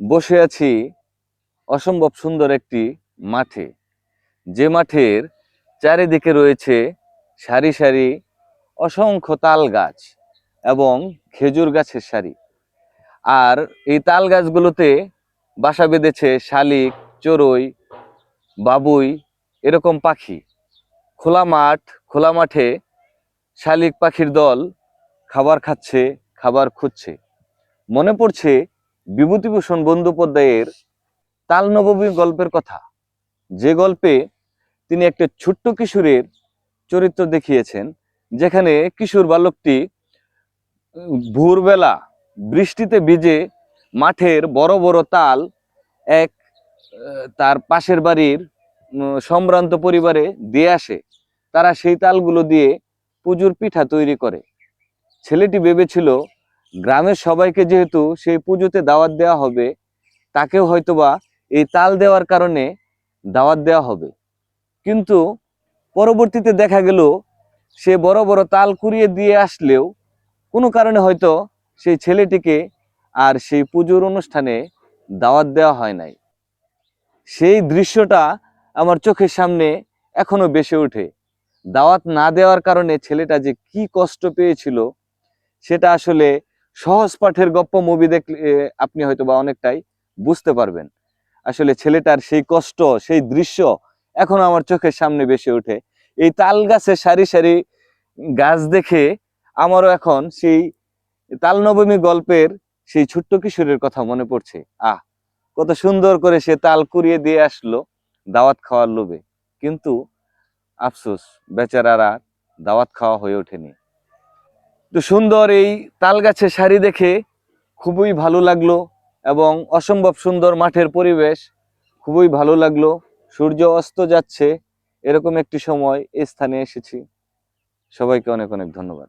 বসে আছি অসম্ভব সুন্দর একটি মাঠে। যে মাঠের চারিদিকে রয়েছে সারি সারি অসংখ্য তাল গাছ এবং খেজুর গাছের সারি। আর এই তাল গাছগুলোতে বাসা বেঁধেছে শালিক, চড়ুই, বাবুই এরকম পাখি। খোলা মাঠ, খোলা মাঠে শালিক পাখির দল খাবার খাচ্ছে, খাবার খুঁজছে। মনে পড়ছে বিভূতিভূষণ বন্দ্যোপাধ্যায়ের তাল নবমী গল্পের কথা। যে গল্পে তিনি একটা ছোট্ট কিশোরের চরিত্র দেখিয়েছেন, যেখানে কিশোর বালকটি ভোরবেলা বৃষ্টিতে ভিজে মাঠের বড় বড় তাল এক, তার পাশের বাড়ির সম্ভ্রান্ত পরিবারে দিয়ে আসে। তারা সেই তালগুলো দিয়ে পুজোর পিঠা তৈরি করে। ছেলেটি ভেবেছিল গ্রামের সবাইকে যেহেতু সেই পুজোতে দাওয়াত দেওয়া হবে, তাকেও হয়তোবা এই তাল দেওয়ার কারণে দাওয়াত দেওয়া হবে। কিন্তু পরবর্তীতে দেখা গেল, সে বড় বড় তাল কুড়িয়ে দিয়ে আসলেও কোনো কারণে হয়তো সেই ছেলেটিকে আর সেই পুজোর অনুষ্ঠানে দাওয়াত দেওয়া হয় নাই। সেই দৃশ্যটা আমার চোখের সামনে এখনও বেসে ওঠে। দাওয়াত না দেওয়ার কারণে ছেলেটা যে কি কষ্ট পেয়েছিল, সেটা আসলে সহজ পাঠের গপ্প মুভি দেখলে আপনি হয়তো বা অনেকটাই বুঝতে পারবেন। আসলে ছেলেটার সেই কষ্ট, সেই দৃশ্য এখন আমার চোখের সামনে বেসে ওঠে। এই তাল গাছের সারি সারি গাছ দেখে আমারও এখন সেই তাল নবমী গল্পের সেই ছোট্ট কিশোরের কথা মনে পড়ছে। আহ, কত সুন্দর করে সে তাল কুড়িয়ে দিয়ে আসলো দাওয়াত খাওয়ার লোভে। কিন্তু আফসোস, বেচারারা দাওয়াত খাওয়া হয়ে ওঠেনি। তো সুন্দর এই তাল গাছের শাড়ি দেখে খুবই ভালো লাগল এবং অসম্ভব সুন্দর মাঠের পরিবেশ, খুবই ভালো লাগল। সূর্য অস্ত যাচ্ছে, এরকম একটি সময় এই স্থানে এসেছি। সবাইকে অনেক অনেক ধন্যবাদ।